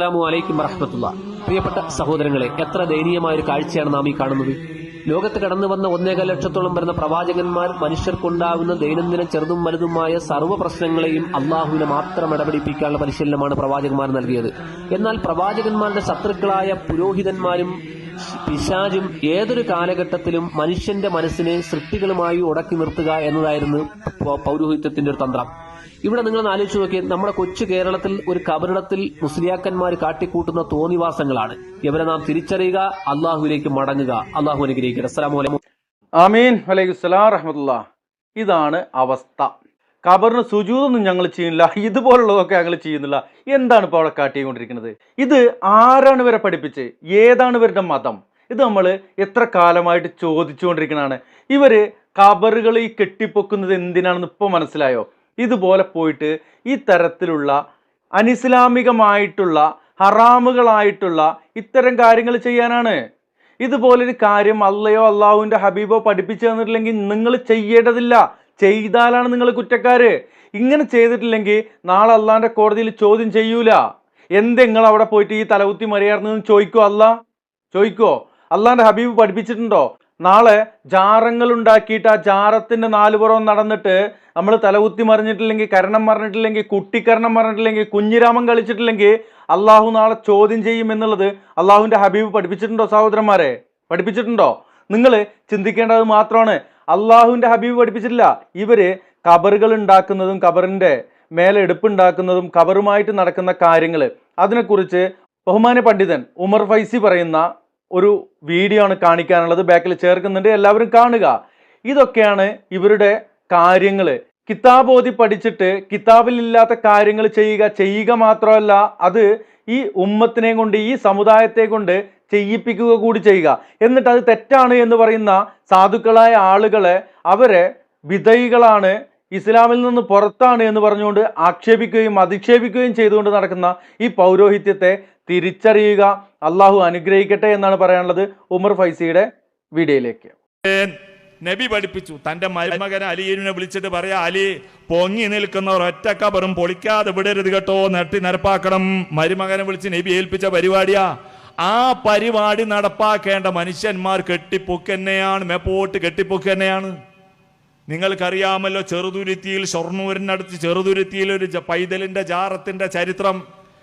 അസ്സലാമു അലൈക്കും വറഹമത്തുള്ള. പ്രിയപ്പെട്ട സഹോദരങ്ങളെ എത്ര ദയനീയമായ ഒരു കാഴ്ചയാണ് നാം ഈ കാണുന്നത്. ലോകത്ത് കടന്നു വന്ന ഒന്നേക ലക്ഷത്തോളം വരുന്ന പ്രവാചകന്മാർ മനുഷ്യർക്കുണ്ടാകുന്ന ദൈനംദിന ചെറുതും വലുതുമായ സർവ പ്രശ്നങ്ങളെയും അള്ളാഹുവിനെ മാത്രം ഇടപെടിപ്പിക്കാനുള്ള പരിശീലനമാണ് പ്രവാചകന്മാർ നൽകിയത്. എന്നാൽ പ്രവാചകന്മാരുടെ ശത്രുക്കളായ പുരോഹിതന്മാരും പിശാചും ഏതൊരു കാലഘട്ടത്തിലും മനുഷ്യന്റെ മനസ്സിനെ സൃഷ്ടികളുമായി ഉടക്കി നിർത്തുക എന്നതായിരുന്നു പൗരോഹിത്യത്തിന്റെ ഒരു തന്ത്രം. ഇവിടെ നിങ്ങൾ ആലോചിച്ച് നോക്കിയാൽ നമ്മുടെ കൊച്ചു കേരളത്തിൽ ഒരു കബറിടത്തിൽ മുസ്ലിയാക്കന്മാർ കാട്ടിക്കൂട്ടുന്ന തോന്നിവാസങ്ങളാണ്. ഇവരെ നാം തിരിച്ചറിയുക അള്ളാഹുവിലേക്ക് മടങ്ങുക. അള്ളാഹു അനുഗ്രഹിക്കട്ടെ. അസ്സലാമു അലൈക്കും. ആമീൻ. റഹ്മത്തുള്ള. ഇതാണ് അവസ്ഥ. കബറിന് സുജൂതൊന്നും ഞങ്ങൾ ചെയ്യുന്നില്ല. ഇതുപോലുള്ളതൊക്കെ ഞങ്ങൾ ചെയ്യുന്നില്ല. എന്താണ് ഇപ്പോൾ അവിടെ കാട്ടിക്കൊണ്ടിരിക്കുന്നത്? ഇത് ആരാണ് ഇവരെ പഠിപ്പിച്ച്? ഏതാണ് ഇവരുടെ മതം? ഇത് നമ്മൾ എത്ര കാലമായിട്ട് ചോദിച്ചുകൊണ്ടിരിക്കുന്നതാണ്. ഇവർ കബറുകൾ ഈ കെട്ടിപ്പൊക്കുന്നത് എന്തിനാണെന്ന് ഇപ്പോൾ മനസ്സിലായോ? ഇതുപോലെ പോയിട്ട് ഈ തരത്തിലുള്ള അനിസ്ലാമികമായിട്ടുള്ള ഹറാമുകളായിട്ടുള്ള ഇത്തരം കാര്യങ്ങൾ ചെയ്യാനാണ്. ഇതുപോലൊരു കാര്യം അല്ലയോ അള്ളാഹുവിന്റെ ഹബീബോ പഠിപ്പിച്ചു തന്നിട്ടില്ലെങ്കിൽ നിങ്ങൾ ചെയ്യേണ്ടതില്ല. ചെയ്താലാണ് നിങ്ങൾ കുറ്റക്കാര്. ഇങ്ങനെ ചെയ്തിട്ടില്ലെങ്കിൽ നാളെ അള്ളാഹിന്റെ കോടതിയിൽ ചോദ്യം ചെയ്യൂല. എന്തെങ്ങൾ അവിടെ പോയിട്ട് ഈ തലകുത്തി മറിയാർന്നു ചോദിക്കോ അല്ല ചോദിക്കോ? അള്ളാഹിന്റെ ഹബീബ് പഠിപ്പിച്ചിട്ടുണ്ടോ? നാളെ ജാറങ്ങൾ ഉണ്ടാക്കിയിട്ട് ആ ജാറത്തിന്റെ നാലുപുറം നടന്നിട്ട് നമ്മൾ തലകുത്തി മറിഞ്ഞിട്ടില്ലെങ്കിൽ കരണം മറിഞ്ഞിട്ടില്ലെങ്കിൽ കുട്ടിക്കരണം മറിഞ്ഞിട്ടില്ലെങ്കിൽ കുഞ്ഞിരാമം കളിച്ചിട്ടില്ലെങ്കിൽ അള്ളാഹു നാളെ ചോദ്യം ചെയ്യും എന്നുള്ളത് അള്ളാഹുവിന്റെ ഹബീബ് പഠിപ്പിച്ചിട്ടുണ്ടോ സഹോദരന്മാരെ? പഠിപ്പിച്ചിട്ടുണ്ടോ? നിങ്ങൾ ചിന്തിക്കേണ്ടത് മാത്രമാണ് അള്ളാഹുവിന്റെ ഹബീബ് പഠിപ്പിച്ചിട്ടില്ല. ഇവർ കബറുകൾ ഉണ്ടാക്കുന്നതും കബറിന്റെ മേലെ എടുപ്പുണ്ടാക്കുന്നതും കബറുമായിട്ട് നടക്കുന്ന കാര്യങ്ങൾ. അതിനെക്കുറിച്ച് ബഹുമാന പണ്ഡിതൻ ഉമർ ഫൈസി പറയുന്ന ഒരു വീഡിയോ ആണ് കാണിക്കാനുള്ളത്. ബാക്കിൽ ചേർക്കുന്നുണ്ട്. എല്ലാവരും കാണുക. ഇതൊക്കെയാണ് ഇവരുടെ കാര്യങ്ങൾ കിതാബ് ഓതി പഠിച്ചിട്ട് കിതാബിലില്ലാത്ത കാര്യങ്ങൾ ചെയ്യുക ചെയ്യുക മാത്രമല്ല അത് ഈ ഉമ്മത്തിനെ കൊണ്ട് ഈ സമുദായത്തെ കൊണ്ട് ചെയ്യിപ്പിക്കുക കൂടി ചെയ്യുക. എന്നിട്ട് അത് തെറ്റാണ് എന്ന് പറയുന്ന സാധുക്കളായ ആളുകളെ അവരെ വിധയികളാണ് ഇസ്ലാമിൽ നിന്ന് പുറത്താണ് എന്ന് പറഞ്ഞുകൊണ്ട് ആക്ഷേപിക്കുകയും അധിക്ഷേപിക്കുകയും ചെയ്തുകൊണ്ട് നടക്കുന്ന ഈ പൗരോഹിത്യത്തെ തിരിച്ചറിയുക അള്ളാഹു അനുഗ്രഹിക്കട്ടെ എന്നാണ് പറയാനുള്ളത് ഉമർ ഫൈസിയുടെ വീഡിയോയിലേക്ക്. നബി പഠിപ്പിച്ചു. തന്റെ മരുമകൻ അലിയനെ വിളിച്ചിട്ട് പറയാ അലി പൊങ്ങി നിൽക്കുന്ന ഒരൊറ്റ കബറും പൊളിക്കാതെ വിടരുത് കേട്ടോ നട്ടി നിരപ്പാക്കണം. മരുമകനെ വിളിച്ച് നബി ഏൽപ്പിച്ച പരിപാടിയാ. ആ പരിപാടി നടപ്പാക്കേണ്ട മനുഷ്യന്മാർ കെട്ടിപ്പൊക്കെന്നെയാണ് മെപ്പോട്ട് കെട്ടിപ്പൊക്കെന്നെയാണ്. നിങ്ങൾക്കറിയാമല്ലോ ചെറുതുരുത്തിയിൽ ഷൊർണൂരിനടുത്ത് ചെറുതുരുത്തിയിൽ ഒരു പൈതലിന്റെ ജാറത്തിന്റെ ചരിത്രം.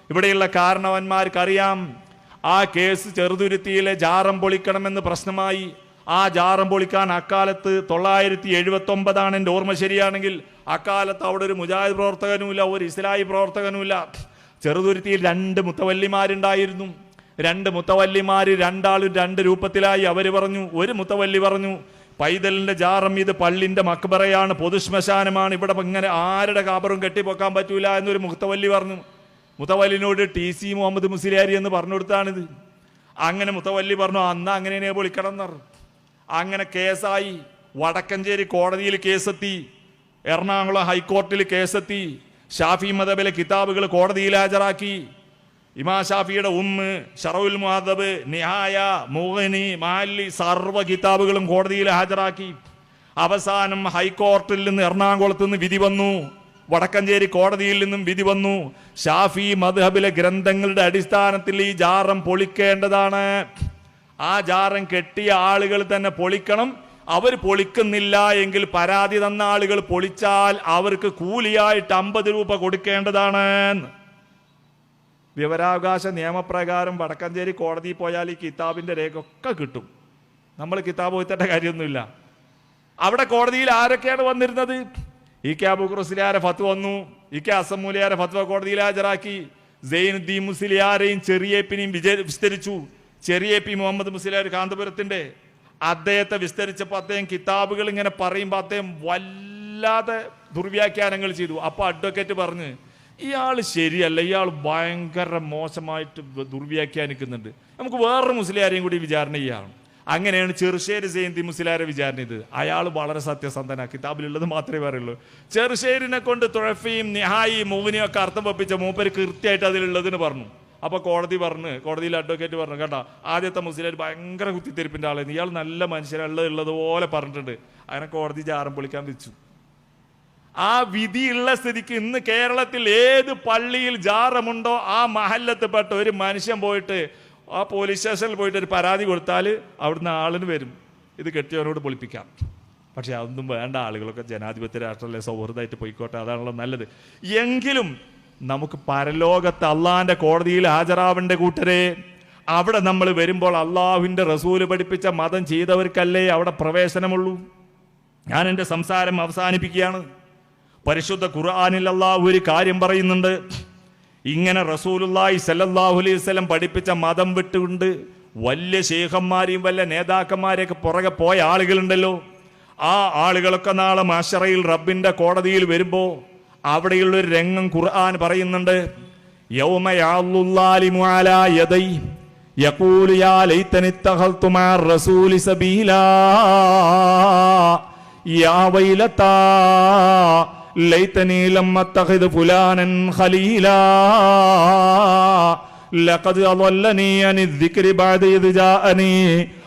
ഇവിടെയുള്ള കാരണവന്മാർക്കറിയാം. ആ കേസ് ചെറുതുരുത്തിയിലെ ജാറം പൊളിക്കണമെന്ന് പ്രശ്നമായി. ആ ജാറം പൊളിക്കാൻ അക്കാലത്ത് തൊള്ളായിരത്തി എഴുപത്തി ഒമ്പതാണ് എന്റെ ഓർമ്മ ശരിയാണെങ്കിൽ. അക്കാലത്ത് അവിടെ ഒരു മുജാഹിദ് പ്രവർത്തകനുമില്ല ഒരു ഇസ്ലായി പ്രവർത്തകനുമില്ല. ചെറുതുരുത്തിയിൽ രണ്ട് മുത്തവല്ലിമാരുണ്ടായിരുന്നു. രണ്ട് മുത്തവല്ലിമാർ രണ്ടാളും രണ്ട് രൂപത്തിലായി അവർ പറഞ്ഞു. ഒരു മുത്തവല്ലി പറഞ്ഞു. പൈതലിന്റെ ജാറം ഇത് പള്ളിന്റെ മക്ബറയാണ് പൊതുശ്മശാനമാണ് ഇവിടെ ഇങ്ങനെ ആരുടെ കാബറും കെട്ടിപ്പൊക്കാൻ പറ്റൂല എന്നൊരു മുത്തവല്ലി പറഞ്ഞു. മുത്തവല്ലിനോട് ടി സി മുഹമ്മദ് മുസിലാരി എന്ന് പറഞ്ഞു കൊടുത്താണിത് അങ്ങനെ മുത്തവല്ലി പറഞ്ഞു അന്ന് അങ്ങനെ വിളിക്കണം എന്ന് അങ്ങനെ കേസായി. വടക്കഞ്ചേരി കോടതിയിൽ കേസെത്തി. എറണാകുളം ഹൈക്കോർട്ടിൽ കേസെത്തി. ഷാഫി മദബിലെ കിതാബുകൾ കോടതിയിൽ ഹാജരാക്കി. ഇമാ ഷാഫിയുടെ ഉമ്മ് ഷറവുൽ മാധവ് നിഹായ മുഹനി മാലി സർവ കിതാബുകളും കോടതിയിൽ ഹാജരാക്കി. അവസാനം ഹൈക്കോർട്ടിൽ നിന്ന് എറണാകുളത്ത് നിന്ന് വിധി വന്നു. വടക്കഞ്ചേരി കോടതിയിൽ നിന്നും വിധി വന്നു. ഷാഫി മദ്ഹബിലെ ഗ്രന്ഥങ്ങളുടെ അടിസ്ഥാനത്തിൽ ഈ ജാറം പൊളിക്കേണ്ടതാണ്. ആ ജാറം കെട്ടിയ ആളുകൾ തന്നെ പൊളിക്കണം. അവർ പൊളിക്കുന്നില്ല എങ്കിൽ പരാതി തന്ന ആളുകൾ പൊളിച്ചാൽ അവർക്ക് കൂലിയായിട്ട് അമ്പത് രൂപ കൊടുക്കേണ്ടതാണ്. വിവരാവകാശ നിയമപ്രകാരം വടക്കഞ്ചേരി കോടതിയിൽ പോയാൽ ഈ കിതാബിന്റെ രേഖ ഒക്കെ കിട്ടും. നമ്മൾ കിതാബ് ഒഴുത്തേണ്ട കാര്യമൊന്നുമില്ല. അവിടെ കോടതിയിൽ ആരൊക്കെയാണ് വന്നിരുന്നത്? ഇ കെ അബുക്രസിലിയാരെ ഫത്ത് വന്നു? ഇ കെ അസമൂലിയാരെ ഫത്വ കോടതിയിൽ ഹാജരാക്കി? സൈനുദ്ദീൻ മുസ്ലിയാരെയും ചെറിയേപ്പിനെയും വിജയ വിസ്തരിച്ചു. ചെറിയേപ്പി മുഹമ്മദ് മുസ്ലിയാർ കാന്തപുരത്തിന്റെ. അദ്ദേഹത്തെ വിസ്തരിച്ചപ്പോൾ അദ്ദേഹം കിതാബുകൾ ഇങ്ങനെ പറയുമ്പോൾ അദ്ദേഹം വല്ലാതെ ദുർവ്യാഖ്യാനങ്ങൾ ചെയ്തു. അപ്പോൾ അഡ്വക്കേറ്റ് പറഞ്ഞ് ഇയാൾ ശരിയല്ല ഇയാൾ ഭയങ്കര മോശമായിട്ട് ദുർവ്യാഖ്യാനിക്കുന്നുണ്ട്. നമുക്ക് വേറൊരു മുസ്ലിയാരെയും കൂടി വിചാരണ ചെയ്യാണ് അങ്ങനെയാണ് ചെറുശ്ശേരി ജയന്തി മുസ്ലിയാരെ വിചാരണ ചെയ്തത് അയാൾ വളരെ സത്യസന്ധന കിതാബിലുള്ളത് മാത്രമേ പറയുള്ളൂ. ചെറുശ്ശേരിനെ കൊണ്ട് തുഴഫയും നിഹായി മൂവിനെയും ഒക്കെ അർത്ഥം വെപ്പിച്ച മൂപ്പര് കൃത്യമായിട്ട് അതിലുള്ളതിന് പറഞ്ഞു. അപ്പോൾ കോടതി പറഞ്ഞു കോടതിയിൽ അഡ്വക്കേറ്റ് പറഞ്ഞു കേട്ടോ ആദ്യത്തെ മുസ്ലിം ഭയങ്കര കുത്തിത്തിരിപ്പിന്റെ ആളായിരുന്നു. ഇയാൾ നല്ല മനുഷ്യരുള്ളത് ഉള്ളതുപോലെ പറഞ്ഞിട്ടുണ്ട്. അങ്ങനെ കോടതി ജാറം പൊളിക്കാൻ വെച്ചു. ആ വിധിയുള്ള സ്ഥിതിക്ക് ഇന്ന് കേരളത്തിൽ ഏത് പള്ളിയിൽ ജാറമുണ്ടോ ആ മഹല്ലത്ത് പെട്ട ഒരു മനുഷ്യൻ പോയിട്ട് ആ പോലീസ് സ്റ്റേഷനിൽ പോയിട്ട് ഒരു പരാതി കൊടുത്താൽ അവിടുന്ന് ആളിന് വരും. ഇത് കെട്ടിയവനോട് പൊളിപ്പിക്കാം. പക്ഷേ അതൊന്നും വേണ്ട ആളുകളൊക്കെ ജനാധിപത്യ രാഷ്ട്രമല്ലേ സൗഹൃദമായിട്ട് പോയിക്കോട്ടെ അതാണല്ലോ നല്ലത്. എങ്കിലും നമുക്ക് പരലോകത്ത് അള്ളാഹിന്റെ കോടതിയിൽ ഹാജരാവേണ്ട കൂട്ടരെ? അവിടെ നമ്മൾ വരുമ്പോൾ അള്ളാഹുവിന്റെ റസൂൽ പഠിപ്പിച്ച മതം ചെയ്തവർക്കല്ലേ അവിടെ പ്രവേശനമുള്ളൂ? ഞാൻ എന്റെ സംസാരം അവസാനിപ്പിക്കുകയാണ്. പരിശുദ്ധ ഖുർആാനിൽ അള്ളാഹു ഒരു കാര്യം പറയുന്നുണ്ട്. ഇങ്ങനെ റസൂലുല്ലായി സല്ലല്ലാഹു അലൈഹി വസല്ലം പഠിപ്പിച്ച മതം വിട്ടുകൊണ്ട് വലിയ ശേഖന്മാരെയും വല്ല നേതാക്കന്മാരെയൊക്കെ പുറകെ പോയ ആളുകളുണ്ടല്ലോ. ആ ആളുകളൊക്കെ നാളെ മാഷറയിൽ റബ്ബിന്റെ കോടതിയിൽ വരുമ്പോൾ അവിടെയുള്ള ഒരു രംഗം ഖുർആൻ പറയുന്നുണ്ട്. യൗമ യഅള്ളുല്ലാലിമു അലാ യദൈ യഖൂലു യാ ലൈതനി ഇത്തഖൽതു മഅ റസൂലി സബീലാ യാ വൈലത്താ ലൈതനി ലം അത്തഖിദ് ഫുലാനൻ ഖലീലാ لقد أضلني عن الذكر بعد إذ جاءني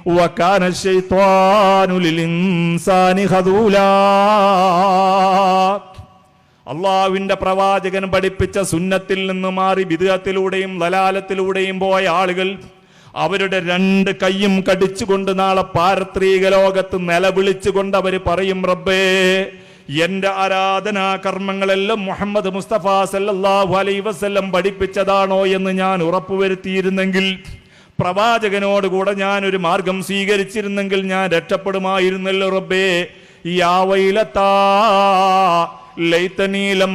وكان الشيطان للإنسان خذولا അള്ളാവിന്റെ പ്രവാചകൻ പഠിപ്പിച്ച സുന്നത്തിൽ നിന്ന് മാറി ബിദത്തിലൂടെയും ലലാലത്തിലൂടെയും പോയ ആളുകൾ അവരുടെ രണ്ട് കൈയും കടിച്ചുകൊണ്ട് നാളെ പാരത്രീക ലോകത്ത് നിലവിളിച്ചുകൊണ്ട് അവർ പറയും റബ്ബേ എന്റെ ആരാധനാ കർമ്മങ്ങളെല്ലാം മുഹമ്മദ് മുസ്തഫ സല്ലാഹു അലൈ വസ്ല്ലം പഠിപ്പിച്ചതാണോ എന്ന് ഞാൻ ഉറപ്പുവരുത്തിയിരുന്നെങ്കിൽ പ്രവാചകനോടുകൂടെ ഒരു മാർഗം സ്വീകരിച്ചിരുന്നെങ്കിൽ ഞാൻ രക്ഷപ്പെടുമായിരുന്നല്ലോ റബ്ബേ.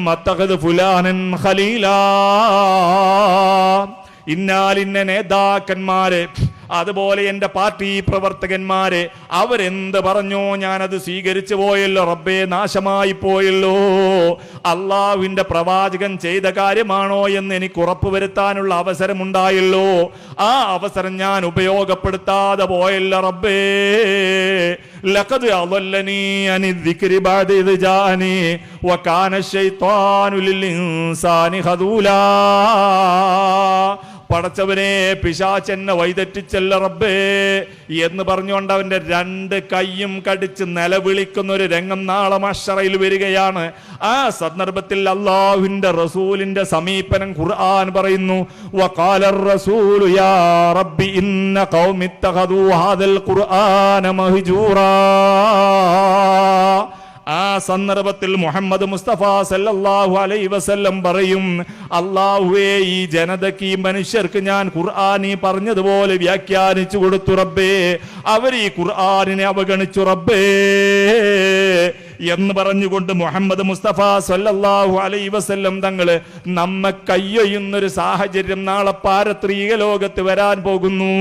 അത്തഖദ് ഫുലാനൻ ഖലീലാ. ഇന്നാലിന്ന നേതാക്കന്മാരെ അതുപോലെ എന്റെ പാർട്ടി പ്രവർത്തകന്മാരെ അവരെന്ത് പറഞ്ഞോ ഞാനത് സ്വീകരിച്ചു പോയല്ലോ റബ്ബേ നാശമായി പോയല്ലോ. അള്ളാവിന്റെ പ്രവാചകൻ ചെയ്ത കാര്യമാണോ എന്ന് എനിക്ക് ഉറപ്പ് വരുത്താനുള്ള അവസരമുണ്ടായല്ലോ. ആ അവസരം ഞാൻ ഉപയോഗപ്പെടുത്താതെ പോയല്ലോ റബ്ബേ. ലഖദ് അനി ജാനി വകാന പടച്ചവനെ പിശാചെന്നെ വൈതെറ്റിച്ചല്ല റബ്ബേ. എന്ന് പറഞ്ഞുകൊണ്ട് അവന്റെ രണ്ട് കൈയും കടിച്ച് നിലവിളിക്കുന്ന ഒരു രംഗം നാളെ മഷറയിൽ വരികയാണ്. ആ സന്ദർഭത്തിൽ അള്ളാഹുവിന്റെ റസൂലിന്റെ സമീപനം ഖുർആൻ പറയുന്നു ഖുർആന മഹ്ജൂറാ. ആ സന്ദർഭത്തിൽ മുഹമ്മദ് മുസ്തഫ സല്ലാഹു അലൈ വസല്ലം പറയും അള്ളാഹുവേ ഈ ജനതയ്ക്ക് ഈ മനുഷ്യർക്ക് ഞാൻ ഖുർആാനി പറഞ്ഞതുപോലെ വ്യാഖ്യാനിച്ചു കൊടുത്തു റബ്ബേ. അവർ ഈ ഖുർആാനിനെ അവഗണിച്ചു റബ്ബേ. എന്ന് പറഞ്ഞുകൊണ്ട് മുഹമ്മദ് മുസ്തഫ സല്ലാഹു അലൈ വസല്ലം തങ്ങൾ നമ്മെ കയ്യൊയ്യുന്നൊരു സാഹചര്യം നാളെ പാരത്രീക ലോകത്ത് വരാൻ പോകുന്നു.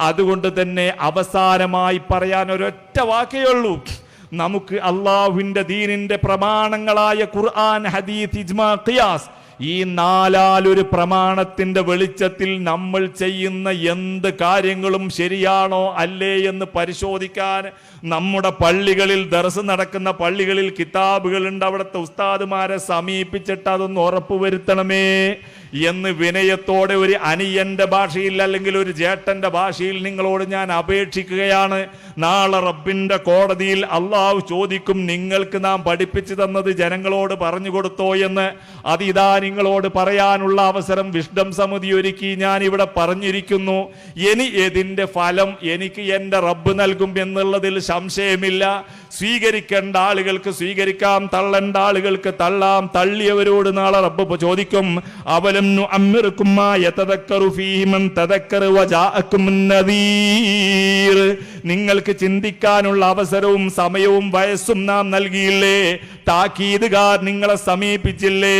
അതുകൊണ്ട് തന്നെ അവസാനമായി പറയാൻ ഒരൊറ്റ വാക്കേ ഉള്ളൂ. നമുക്ക് അള്ളാഹുവിന്റെ ദീനിന്റെ പ്രമാണങ്ങളായ ഖുർആൻ ഹദീസ് ഇജ്മാ ഖിയാസ് ഈ നാലാലൊരു പ്രമാണത്തിന്റെ വെളിച്ചത്തിൽ നമ്മൾ ചെയ്യുന്ന എന്ത് കാര്യങ്ങളും ശരിയാണോ അല്ലേ എന്ന് പരിശോധിക്കാൻ നമ്മുടെ പള്ളികളിൽ ദർസ് നടക്കുന്ന പള്ളികളിൽ കിതാബുകളുണ്ട്. അവിടുത്തെ ഉസ്താദുമാരെ സമീപിച്ചിട്ട് അതൊന്ന് ഉറപ്പുവരുത്തണമേ എന്ന് വിനയത്തോടെ ഒരു അനിയന്റെ ഭാഷയിൽ അല്ലെങ്കിൽ ഒരു ജേട്ടന്റെ ഭാഷയിൽ നിങ്ങളോട് ഞാൻ അപേക്ഷിക്കുകയാണ്. നാളെ റബ്ബിന്റെ കോടതിയിൽ അള്ളാഹു ചോദിക്കും നിങ്ങൾക്ക് നാം പഠിപ്പിച്ചു തന്നത് ജനങ്ങളോട് പറഞ്ഞു കൊടുത്തോ എന്ന്. അതിതാ നിങ്ങളോട് പറയാനുള്ള അവസരം വിഷ്ഡം സമിതി ഒരുക്കി ഞാൻ ഇവിടെ പറഞ്ഞിരിക്കുന്നു. ഇനി ഇതിന്റെ ഫലം എനിക്ക് എന്റെ റബ്ബ് നൽകും എന്നുള്ളതിൽ സംശയമില്ല. സ്വീകരിക്കേണ്ട ആളുകൾക്ക് സ്വീകരിക്കാം തള്ളേണ്ട ആളുകൾക്ക് തള്ളാം. തള്ളിയവരോട് നാളെ റബ്ബ് ചോദിക്കും അവലം നുഅമ്മിറുക്കും നിങ്ങൾക്ക് ചിന്തിക്കാനുള്ള അവസരവും സമയവും വയസ്സും നാം നൽകിയില്ലേ? താക്കീതുകാർ നിങ്ങളെ സമീപിച്ചില്ലേ?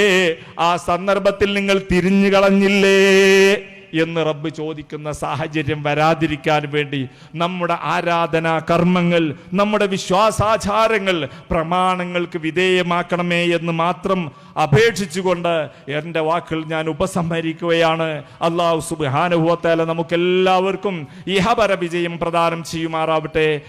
ആ സന്ദർഭത്തിൽ നിങ്ങൾ തിരിഞ്ഞു കളഞ്ഞില്ലേ എന്ന് റബ്ബ് ചോദിക്കുന്ന സാഹചര്യം വരാതിരിക്കാൻ വേണ്ടി നമ്മുടെ ആരാധനാ കർമ്മങ്ങൾ നമ്മുടെ വിശ്വാസാചാരങ്ങൾ പ്രമാണങ്ങൾക്ക് വിധേയമാക്കണമേ എന്ന് മാത്രം അപേക്ഷിച്ചുകൊണ്ട് എന്റെ വാക്കുകൾ ഞാൻ ഉപസംഹരിക്കുകയാണ്. അള്ളാഹു സുബാനുഭവത്തേല നമുക്കെല്ലാവർക്കും ഇഹപര വിജയം പ്രദാനം ചെയ്യുമാറാവട്ടെ.